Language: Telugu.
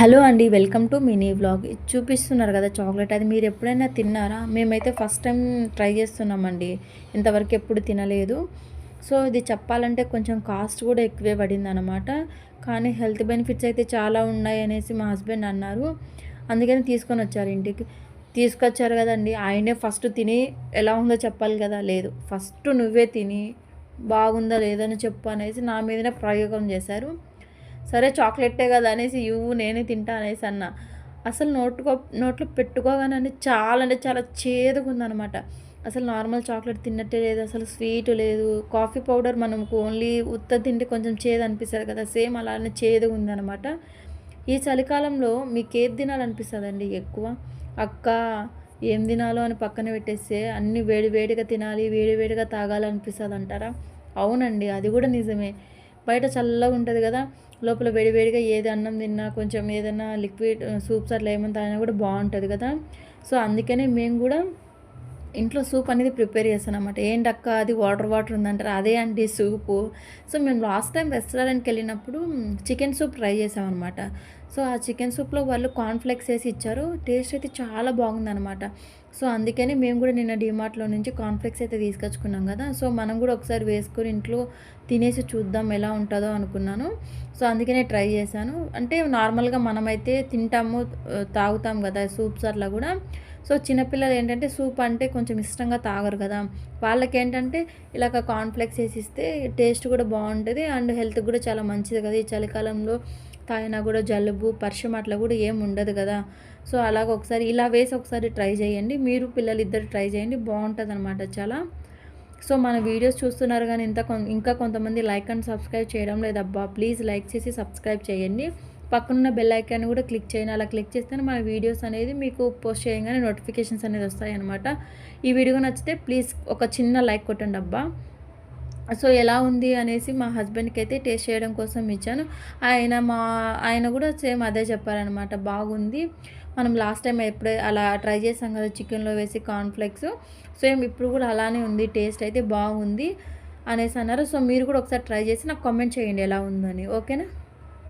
హలో అండి వెల్కమ్ టు మినీ వ్లాగ్. చూపిస్తున్నారు కదా చాక్లెట్ అది మీరు ఎప్పుడైనా తిన్నారా? మేమైతే ఫస్ట్ టైం ట్రై చేస్తున్నామండి. ఇంతవరకు ఎప్పుడు తినలేదు. సో ఇది చెప్పాలంటే కొంచెం కాస్ట్ కూడా ఎక్కువే పడింది అనమాట కానీ హెల్త్ బెనిఫిట్స్ అయితే చాలా ఉన్నాయి అనేసి మా హస్బెండ్ అన్నారు. అందుకని తీసుకొని వచ్చారు ఇంటికి. తీసుకొచ్చారు కదండి. ఆయనే ఫస్ట్ తిని ఎలా ఉందో చెప్పాలి కదా? లేదు. ఫస్ట్ నువ్వే తిని బాగుందా లేదని చెప్పు అనేసి నా మీదనే ప్రయోగం చేశారు. సరే చాక్లెట్టే కదా అనేసి ఇవ్వు నేనే తింటా అనేసి అన్న. అసలు నోటుకో నోట్లో పెట్టుకోగానే చాలా అంటే చాలా చేదుగా ఉందనమాట అసలు నార్మల్ చాక్లెట్ తిన్నట్టే లేదు అసలు స్వీట్ లేదు. కాఫీ పౌడర్ మనకు ఓన్లీ ఉత్త తింటే కొంచెం చేదు అనిపిస్తుంది కదా సేమ్ అలానే చేదుగా ఉందనమాట ఈ చలికాలంలో మీకు ఏది తినాలనిపిస్తుందండి ఎక్కువ? అక్క ఏం తినాలో అని పక్కన పెట్టేస్తే అన్ని వేడి వేడిగా తినాలి వేడి వేడిగా తాగాలనిపిస్తుంది అంటారా అవునండి అది కూడా నిజమే. బయట చల్లగా ఉంటుంది కదా లోపల వేడివేడిగా ఏది అన్నం తిన్నా కొంచెం ఏదైనా లిక్విడ్ సూప్స్ అట్లా ఏమైనా తాగినా కూడా బాగుంటుంది కదా. సో అందుకనే మేము కూడా ఇంట్లో సూప్ అనేది ప్రిపేర్ చేస్తాను అనమాట ఏంటక్క అది వాటర్ వాటర్ ఉందంటారు? అదే అండి సూపు. సో మేము లాస్ట్ టైం రెస్టారెంట్కి వెళ్ళినప్పుడు చికెన్ సూప్ ట్రై చేసామన్నమాట. సో ఆ చికెన్ సూప్లో వాళ్ళు కార్న్ఫ్లెక్స్ వేసి ఇచ్చారు. టేస్ట్ అయితే చాలా బాగుందనమాట సో అందుకని మేము కూడా నిన్న డిమార్ట్లో నుంచి కాన్ఫ్లెక్స్ అయితే తీసుకొచ్చుకున్నాం కదా. సో మనం కూడా ఒకసారి వేసుకొని ఇంట్లో తినేసి చూద్దాం ఎలా ఉంటుందో అనుకున్నాను. సో అందుకనే ట్రై చేశాను. అంటే నార్మల్గా మనమైతే తింటాము తాగుతాం కదా సూప్స్ అట్లా కూడా. సో చిన్నపిల్లలు ఏంటంటే సూప్ అంటే కొంచెం ఇష్టంగా తాగరు కదా. వాళ్ళకి ఏంటంటే ఇలాగ కాన్ఫ్లెక్స్ వేసి ఇస్తే టేస్ట్ కూడా బాగుంటుంది. అండ్ హెల్త్ కూడా చాలా మంచిది కదా ఈ చలికాలంలో. తాగినా కూడా జలుబు పర్షం అట్లా కూడా ఏం ఉండదు కదా. సో అలాగ ఒకసారి ఇలా వేసి ఒకసారి ట్రై చేయండి. మీరు పిల్లలు ఇద్దరు ట్రై చేయండి. బాగుంటుంది అనమాట చాలా. సో మన వీడియోస్ చూస్తున్నారు కానీ ఇంత ఇంకా కొంతమంది లైక్ అండ్ సబ్స్క్రైబ్ చేయడం లేదబ్బా ప్లీజ్ లైక్ చేసి సబ్స్క్రైబ్ చేయండి. పక్కనున్న బెల్ ఐకాన్ కూడా క్లిక్ చేయండి. అలా క్లిక్ చేస్తేనే మన వీడియోస్ అనేది మీకు పోస్ట్ చేయగానే నోటిఫికేషన్స్ అనేది వస్తాయి అనమాట ఈ వీడియో నచ్చితే ప్లీజ్ ఒక చిన్న లైక్ కొట్టండి అబ్బా. సో ఎలా ఉంది అనేసి మా హస్బెండ్కి అయితే టేస్ట్ చేయడం కోసం ఇచ్చాను. ఆయన మా ఆయన కూడా సేమ్ అదే చెప్పారనమాట బాగుంది. మనం లాస్ట్ టైం ఎప్పుడే అలా ట్రై చేసాం కదా చికెన్లో వేసి కార్న్ఫ్లెక్స్. సేమ్ ఇప్పుడు కూడా అలానే ఉంది టేస్ట్ అయితే బాగుంది అనేసి అన్నారు. సో మీరు కూడా ఒకసారి ట్రై చేసి నాకు కామెంట్ చేయండి ఎలా ఉందని. ఓకేనా?